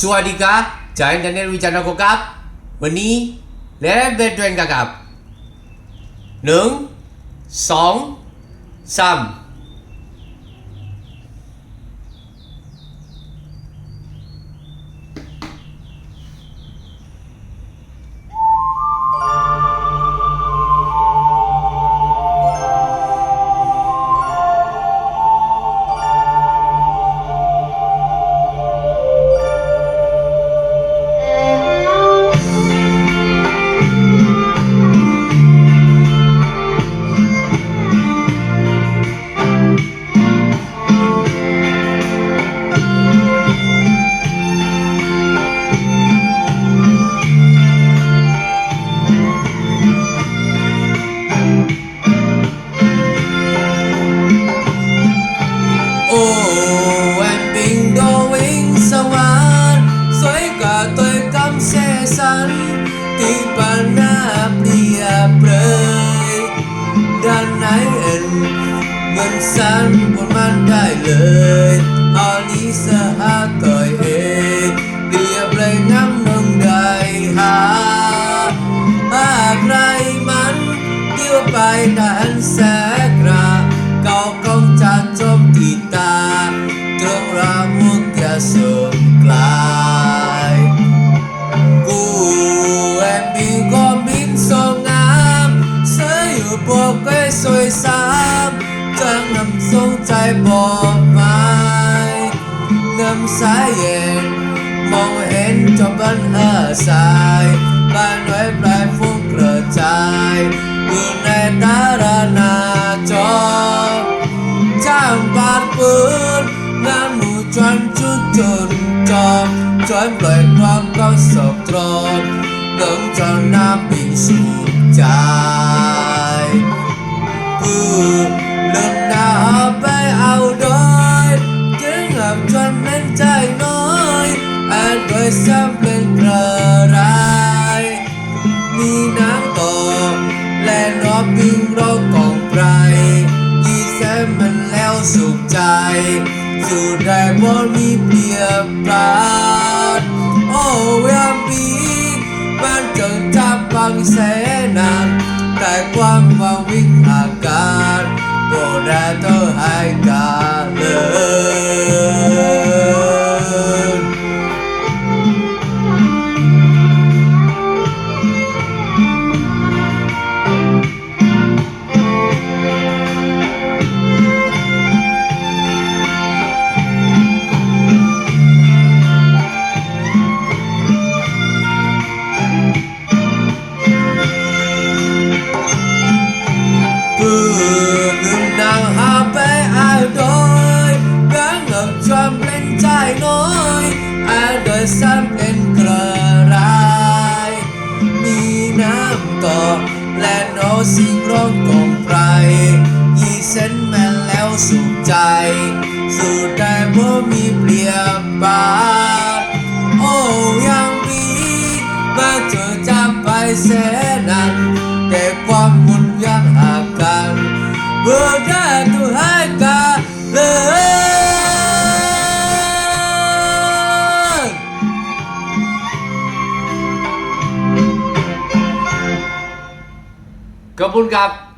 สวัสดีครับจายดันเนลวิจารณ์ครับ วันนี้เล่นเบดเรนกันครับหนึ่งสองสาม สันที่ปานาเปรียบเลยด้านไหนเอ็นเหมือนสันบนมันได้เลยอาลิสหาต่อยเองเปรียบเลยน้ำนองได้หาหากไรมันเดียวไปดันแสก อยู่ปกไว้สวยสามจังนำทรงใจบอกไม้น้ำสายเย็นมองเห็นจอบันเออสายบ้านไว้ปลายฟุ้งกระจายอยู่ในตารานาจอจ้างบาดปืนงานหมู่จวนจุดจนจอมจวนปล่อยความก็สอบตรองเดิงจอน้ สุขใจสู่ได้บ่มีเพียบปราดโอ้เวลามีมันเจิงจับบังแสนานแต่ความว่าวิ่งอาการบ่ได้ต้องให้ น้ำต่อและโนสิ่งร้องกองไพรยี่เส้นแม่นแล้วสุขใจ สู่ได้บ่มีเปรียบบาโอ้ยังมีมาเจอจากไปแสนนานแต่ความมุ่นยังหากันเบื่อได้ตัวให้กันเลย ขอบคุณครับ